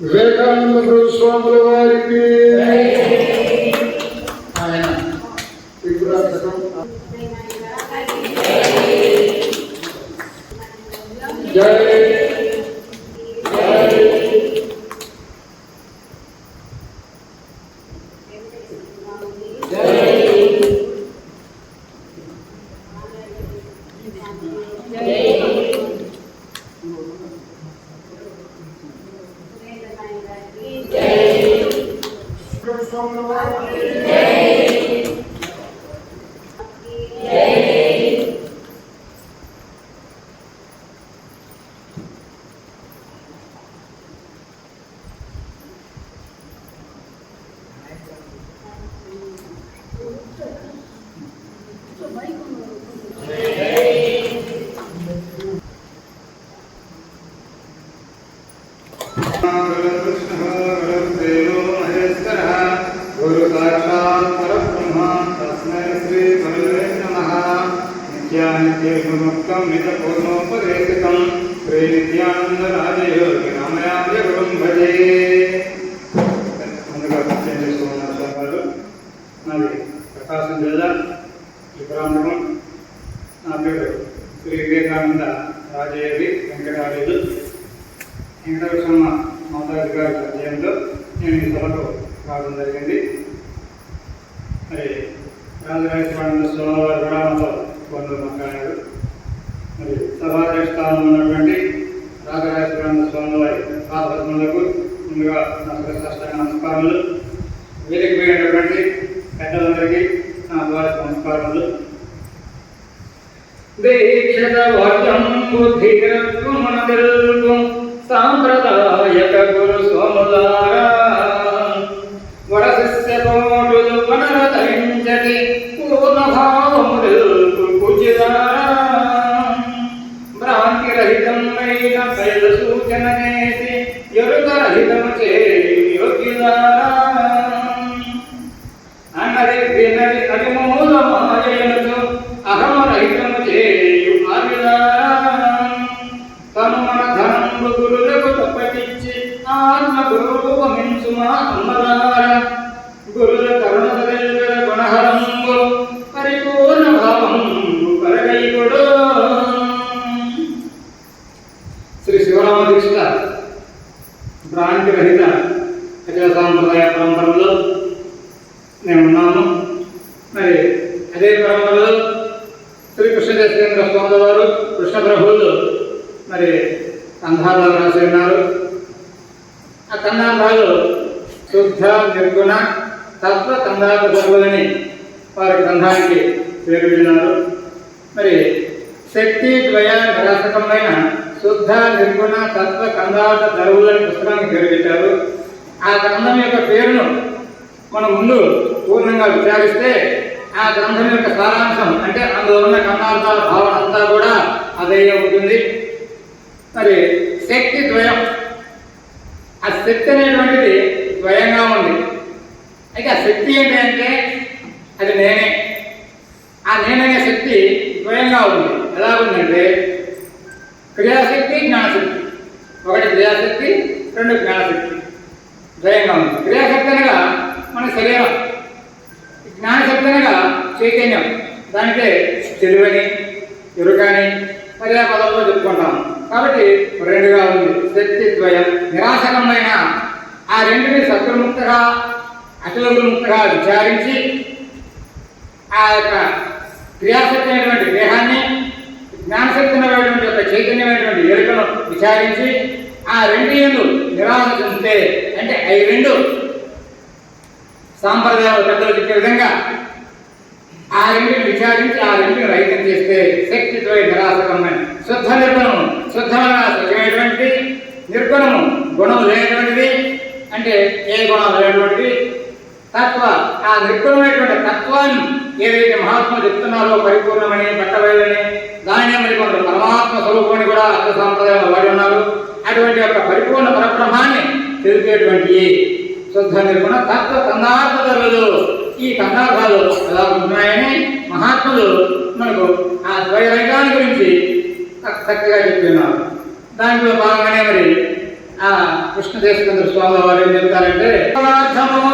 వివేకానంద ప్రభు స్వాముల వారికి ఆయన విగ్రహం జై His own Lord. నిత్యానిత్యముక్తం నిజపూర్ణోపదేశితం Shri Nityananda రామయాజ గురుం ముందుగా పరిచయం చేసుకున్నారు స్వామి నాది ప్రకాశం జిల్లా విక్రామం నా పేరు శ్రీ వివేకానంద రాజయోగి వెంకటాచార్యులు వెంకటేశ్వర మాతాజీ గారి అధ్యయంలో నేను ఈ సభకు రావడం జరిగింది. మరి రాజరాజేశ్వరానంద స్వామివారి విరామంలో సందర్భంలో మాట్లాడారు. మరి సభాధ్యక్షస్థానంలో ఉన్నటువంటి రాజరాజేశ్వరానంద స్వామివారి పాదపద్మలకు ముందుగా నాకు శిరసాష్టాంగ నమస్కారములు. వేదిక పోయినటువంటి పెద్దలందరికీ నా ద్వారా నమస్కారములు. దీక్షత వర్గం బుద్ధిరత్వమనదిల్పు సాంప్రదాయక గురు స్వాములారా చేసి ఎరుకరహితము చేయు అన్నది వినది అది మూలమాయనతో అహమరహితము చేయు తను మన ధనంబు గురులకు తప్పటిచ్చి ఆత్మ గురురూపమించు మా అమ్మలార అచల సాంప్రదాయ పరంపరలో మేము మరి అదే పరంపరలో శ్రీ కృష్ణ స్వామి వారు కృష్ణ ప్రభువులు మరి కంధాలు రాసి ఉన్నారు. ఆ కందాంధాలు శుద్ధ నిర్గుణ తత్వ కందాత గర్వులని వారి గ్రంథానికి పేరు విన్నారు మరి శక్తి ద్వయ నిరాశకమైన శుద్ధ నిర్గుణ తత్వ కందాత ధరువులని పుస్తకానికి పేరు పెట్టారు ఆ గ్రంథం యొక్క పేరును మనం ముందు పూర్ణంగా విచారిస్తే ఆ గ్రంథం యొక్క సారాంశం అంటే అందులో ఉన్న కన్నార్థాల భావన అంతా కూడా అదే ఉంటుంది మరి శక్తి ద్వయం. ఆ శక్తి అనేటువంటిది ద్వయంగా ఉంది. అయితే ఆ శక్తి ఏంటి అంటే అది నేనే. ఆ నేననే శక్తి ద్వయంగా ఉంది. ఎలా ఉందంటే క్రియాశక్తి జ్ఞానశక్తి. ఒకటి క్రియాశక్తి రెండు జ్ఞానశక్తి. ద్వయంగా ఉంది. క్రియాశక్తి అనగా మన శరీరం. జ్ఞానశక్తి అనగా చైతన్యం. దానికే తెలివని ఎరుకని పర్యాపదంలో చెప్పుకుంటాం. కాబట్టి రెండుగా ఉంది. శక్తి ద్వయం నిరాశకమైన ఆ రెండుని సత్వముక్తగా అఖిలముక్తగా విచారించి ఆ యొక్క క్రియాశక్తి అయినటువంటి దేహాన్ని జ్ఞానశక్తి అనేటువంటి యొక్క చైతన్యమైనటువంటి ఎరుకను విచారించి ఆ రెండు ఎందు చెందితే అంటే అవి రెండు సాంప్రదాయాలు పెద్దలు చెప్పే విధంగా ఆ రెండుని విచారించి ఆ రెండుని రైతం చేస్తే శక్తితో నిరాశకమైన శుద్ధ నిర్గుణము శుద్ధమైన సత్యమైనటువంటి నిర్గుణము గుణం లేనటువంటిది అంటే ఏ గుణం లేనటువంటిది తత్వ ఆ నిర్గుణమైనటువంటి తత్వాన్ని ఏదైతే మహాత్ములు చెప్తున్నారో పరిపూర్ణమని పట్టబయలని దాన్నే మరి కొందరు పరమాత్మ స్వరూపాన్ని కూడా అర్థ సాంప్రదాయంలో వాడి ఉన్నారు. అటువంటి యొక్క పరిపూర్ణ పరబ్రహ్మాన్ని తెలిపేటువంటి శుద్ధ నిర్గుణ తత్వ కందార్థలు ఈ కందార్థాలు ఎలా ఉంటున్నాయని మహాత్ములు మనకు ఆ ద్వైరైకాన్ని గురించి చక్కగా చెప్తున్నారు. దాంట్లో భాగంగానే మరి ఆ కృష్ణ స్వామి వారు ఏం చెప్తారంటే పదార్థము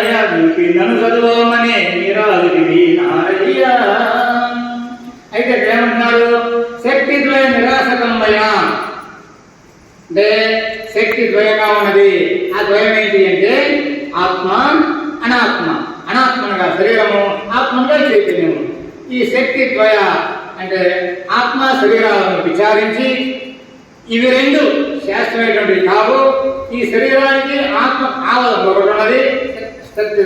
మీద దయ చూపి నన్ను చదువుమనే నిరాలుడివి నారయ్య. అయితే ఇక్కడ ఏమంటున్నారు శక్తి ద్వయ నిరాశకమయ అంటే శక్తి ద్వయంగా ఉన్నది. ఆ ద్వయం ఏంటి అంటే ఆత్మ అనాత్మ. అనాత్మనగా శరీరము ఆత్మగా చైతన్యము. ఈ శక్తి ద్వయ అంటే ఆత్మ శరీరాలను విచారించి ఇవి రెండు శాస్త్రమైనటువంటివి కావు. ఈ శరీరానికి ఆత్మ ఆవలం ఒకటి ఉన్నది. సత్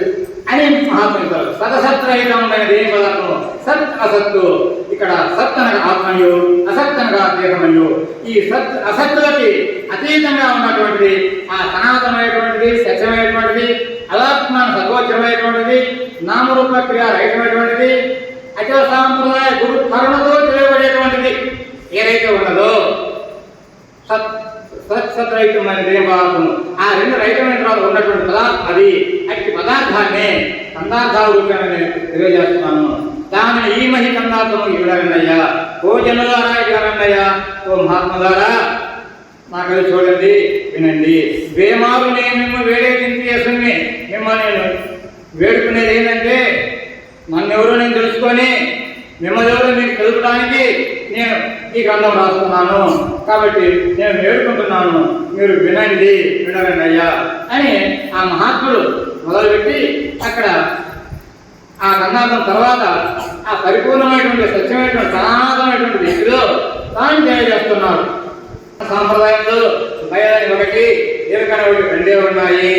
అని మహాత్ములు సదసత్రహితమైనది ఏం పదార్థం సత్ అసత్తు. ఇక్కడ సత్ అనగా ఆత్మయు అసత్ అనగా దేహమయు. ఈ సత్ అసత్తులకి అతీతంగా ఉన్నటువంటిది ఆ సనాతనమైనటువంటిది సత్యమైనటువంటిది అలాత్మ సర్వోచ్చమైనటువంటిది నామరూప క్రియ రహితమైనటువంటిది అచల సాంప్రదాయ గురు కరుణతో తెలియబడేటువంటిది ఏదైతే ఉన్నదో సత్ సత్ సత్ సత్రహితమైన దేవపదార్థము ఆ రెండు రైతమైన ఉన్నటువంటి పదార్థం అది. పదార్థాన్ని కందార్థాల రూపంగా నేను తెలియజేస్తున్నాను. దానిని ఈ మహి కందార్థము ఇవ్వడన్నయ్యా ఓ జనులారా ఇవ్వడన్నయ్యా ఓ మహాత్ములారా నాకు చూడండి వినండి. వేమారు నేను మిమ్మల్ని వేడేది అసలు మిమ్మల్ని నేను వేడుకునేది ఏంటంటే నన్నెవరో నేను తెలుసుకొని మిమ్మల్ని ఎవరో మీకు తెలుపడానికి నేను ఈ గ్రంథం రాస్తున్నాను. కాబట్టి నేను వేడుకుంటున్నాను. మీరు వినండి వినరండి అయ్యా అని ఆ మహాత్ముడు మొదలుపెట్టి అక్కడ ఆ గ్రంథార్థం తర్వాత ఆ పరిపూర్ణమైనటువంటి స్వచ్ఛమైనటువంటి సనాతనమైనటువంటి వ్యక్తిలో తాను తెలియజేస్తున్నారు సాంప్రదాయంలో బయలని ఒకటి ఎరుకన ఒకటి రెండే ఉన్నాయి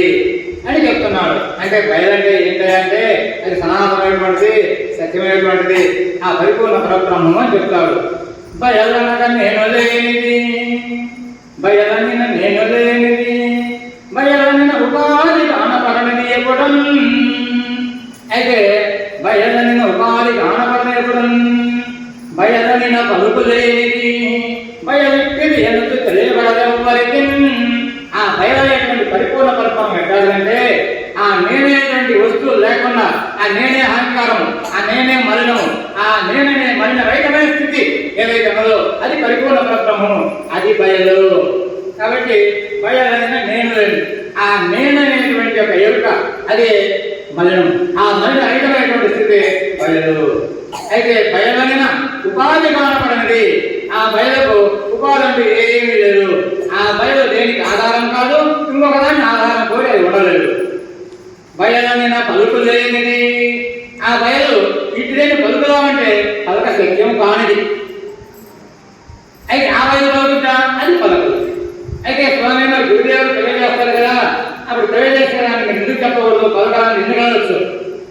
అని చెప్తున్నాడు అంటే బయలంటే ఏంటంటే అది సనాతనమైనటువంటిది సత్యమైనటువంటిది ఆ పరిపూర్ణ పరబ్రహ్మము అని చెప్తాడు బయలనగా నేను లేనిది బయలనిన నేను లేనిది బయలనిన ఉపా కానపడనిది అయితే బయదనిన ఉపాధి కానపడనివ్వడం బయదనిన పలుకు లేనిది బయలెక్కిది ఎందుకు తెలియబడదెవ్వరికి ఆ బయలైనటువంటి పరిపూర్ణ పరిపాలన ఎట్టాలంటే ఆ నేనేటువంటి వస్తువులు లేకుండా ఆ నేనే అహంకారం ఆ నేనే మరణం ఆ నేనే మలిన రైతమైన స్థితి ఏదైతే ఉన్నదో అది పరిపూర్ణ పరబ్రహ్మము అది బయలు కాబట్టి బయలైన నేను లేదు. ఆ నేననేటువంటి ఒక ఎరుక అది మలినం ఆ మలిన రహితమైనటువంటి స్థితి బయలు. అయితే బయలైన ఉపాధి కానపడినది. ఆ బయలకు ఉపాధి అంటే ఏమీ లేదు. ఆ బయలు దేనికి ఆధారం కాదు ఇంకొక దాన్ని ఆధారం కోరి అది ఉండలేదు. బయలైన పలుకు లేనిది. ఆ బయలు ఇటులేని పలుకుదామంటే పలక సత్యం కానిది అయితే ఆ వయసు రోజుట అది పలకదు అయితే స్వామి మరి గురుదేవుడు తెలియజేస్తారు కదా అప్పుడు తెలియజేసేదానికి ఎందుకు చెప్పకూడదు? పలకాలని ఎందుకు అనొచ్చు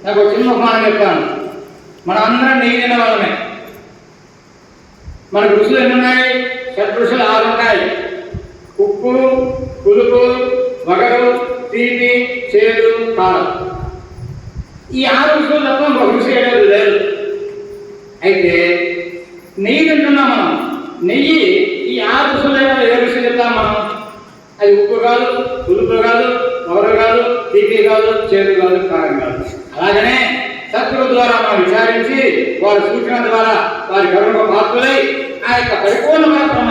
నాకు ఒక చిన్న ఉపమానం చెప్తాను. మన అందరం నీళ్ళిన వాళ్ళమే. మన ఋషులు ఎన్ని ఉన్నాయి ఆరు ఉంటాయి ఉప్పు పులుపు వగరు తీపి చేదు కారం ఈ ఆరు ఋషులు తప్ప ఒక ఋషి ఏడాది లేదు. అయితే నెయ్యి తింటున్నాం మనం. నెయ్యి ఈ ఆరు ఋషులు ఏ ఋషి చెప్తాం మనం? అది ఉప్పు కాదు పులుపు కాదు వగరు కాదు తీపి కాదు చేదు కాదు కారం కాదు. అలాగనే సత్తుల ద్వారా మనం విచారించి వారి సూచన ద్వారా వారి కరుణ పాత్రలై ఆ యొక్క పరిపూర్ణ